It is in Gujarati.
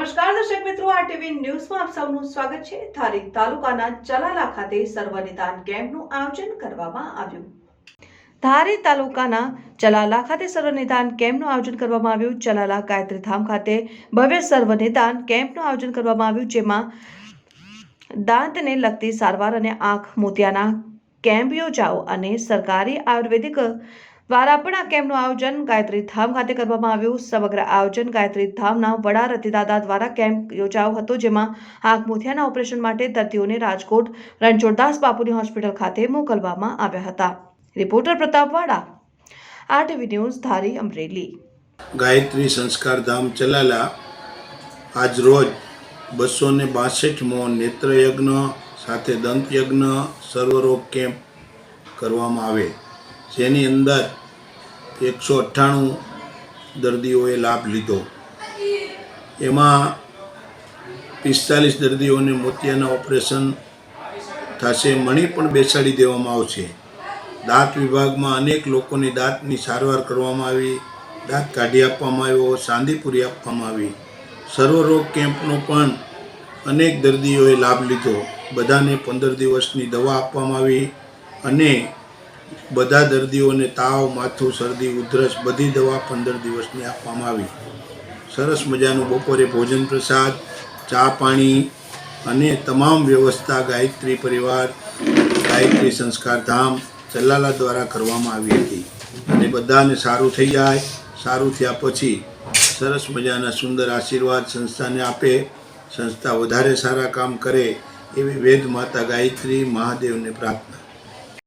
નમસ્કાર દર્શક મિત્રો આરટીવી ન્યૂઝમાં આપ સૌનું સ્વાગત છે. ધારી તાલુકાના ચલાલા ખાતે સર્વનિદાન કેમ્પનું આયોજન કરવામાં આવ્યું. ધારી તાલુકાના ચલાલા ખાતે સર્વનિદાન કેમ્પનું આયોજન કરવામાં આવ્યું. ચલાલા ગાયત્રી ધામ ખાતે ભવ્ય સર્વનિદાન કેમ્પનું આયોજન કરવામાં આવ્યું, જેમાં દાંતને લગતી સારવાર અને આંખ મોતિયાના કેમ્પ યોજાઓ અને સરકારી આયુર્વેદિક દ્વારા પણ આ કેમ્પનું આયોજન ગાયત્રી ધામ ખાતે કરવામાં આવ્યું. સમગ્ર આયોજન ગાયત્રી ધામના વડા રતિદાદા દ્વારા કેમ્પ યોજાયો હતો, જેમાં આંખ મોતિયાના ઓપરેશન માટે દર્દીઓને રાજકોટ રણછોડદાસ બાપુની હોસ્પિટલ ખાતે મોકલવામાં આવ્યા હતા. Reporter Pratapvada RTV news Dhari Amreli. Gayatri Sanskar Dham Chalala આજ રોજ બસો ને બાસઠમો નેત્રયજ્ઞ સાથે દંતયજ્ઞ સર્વરોગ કેમ્પ કરવામાં આવે. જેની અંદર એકસો અઠ્ઠાણું દર્દીઓએ લાભ લીધો. એમાં પિસ્તાલીસ દર્દીઓને મોતિયાના ઓપરેશન થશે. મણી પણ બેસાડી દેવામાં આવશે. દાંત વિભાગમાં અનેક લોકોની દાંતની સારવાર કરવામાં આવી. દાંત કાઢી આપવામાં આવ્યો સાંદીપુરી આપવામાં આવી. સર્વરોગ કેમ્પનો પણ અનેક દર્દીઓએ લાભ લીધો. બધાને પંદર દિવસની દવા આપવામાં આવી અને બધા દર્દીઓને તાવ, માથું, શરદી, ઉધરસ બધી દવા પંદર દિવસની આપવામાં આવી. સરસ મજાનું બપોરે ભોજન પ્રસાદ, ચા પાણી અને તમામ વ્યવસ્થા ગાયત્રી પરિવાર, ગાયત્રી સંસ્કાર ધામ દ્વારા કરવામાં આવી હતી. અને બધાને સારું થઈ જાય, સારું થયા પછી સરસ મજાના સુંદર આશીર્વાદ સંસ્થાને આપે, સંસ્થા વધારે સારા કામ કરે એવી વેદ માતા ગાયત્રી મહાદેવને પ્રાર્થના.